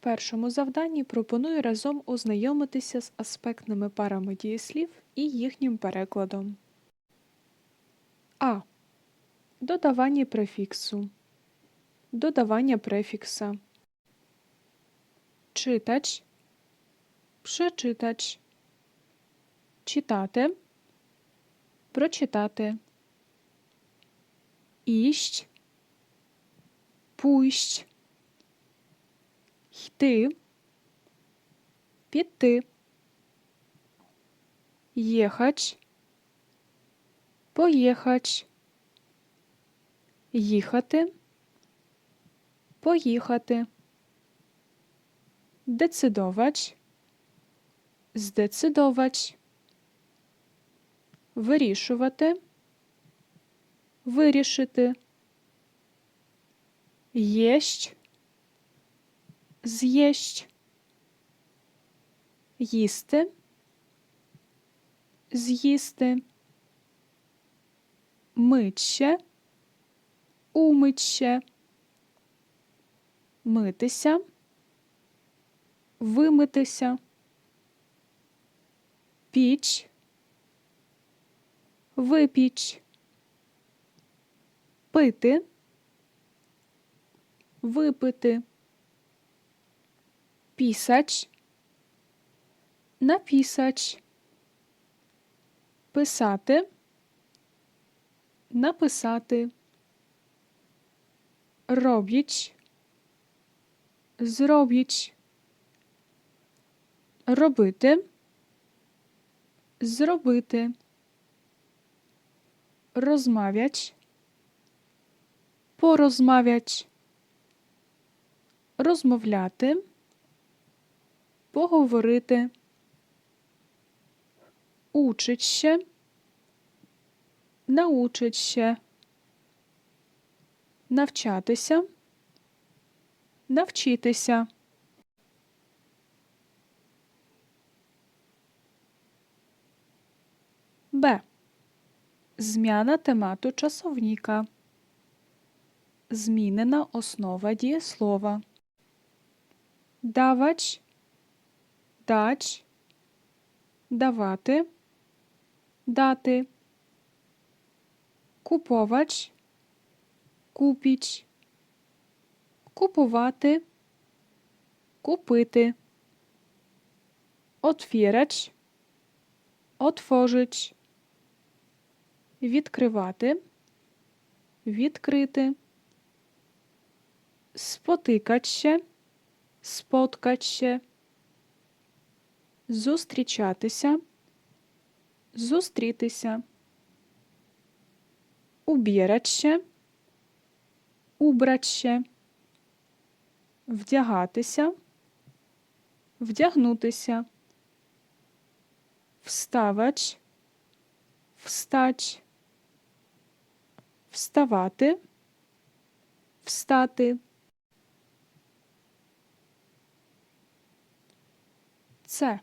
першому завданні пропоную разом ознайомитися з аспектними парами дієслів і їхнім перекладом. А. Додавання префіксу. Додавання префікса. Читач. Прочитач. Читати. Прочитати. Іщ. Пусть. Йти. Піти. Єхач. Поїхач. Їхати. Поїхати. Децидовач. Здецидовач. Вирішувати. Вирішити. Єсть. З'їсть. Їсти. З'їсти. Митще. Умитще. Митися. Вимитися. Піч. Випіч. Пити. Випити. Пісач. Напісач. Писати. Написати. Робіч. Зробіч. Робити. Зробити. Розмовляч. Порозмовляч. Розмовляти. Поговорити. Учить. Научить ще. Навчатися. Навчитися. Б. Зміна темату часовника. Змінена основа дієслова. Давач. Дач. Давати. Дати. Куповач. Купіч. Купувати. Купити. Отвірач. Отворzyć. Відкривати. Відкрити. Спотикать ще. Споткать. Зустрічатися. Зустрітися. Убрать ще. Вдягатися. Вдягнутися. Вставач. Встач. Вставати. Встати. Це.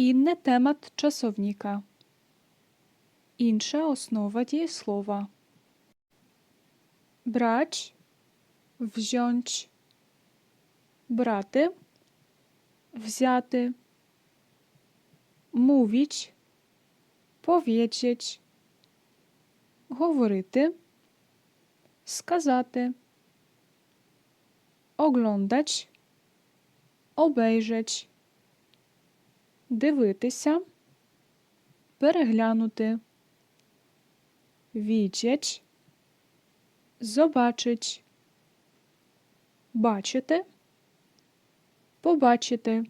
Інне темат часовника. Інша основа дієслова. Брać. Wziąć. Брати. Взяти. Mówić. Powiedzieć. Говорити. Сказати. Oglądać. Obejrzeć. Дивитися. Переглянути. відчеч, зобачить, Бачити. Побачити.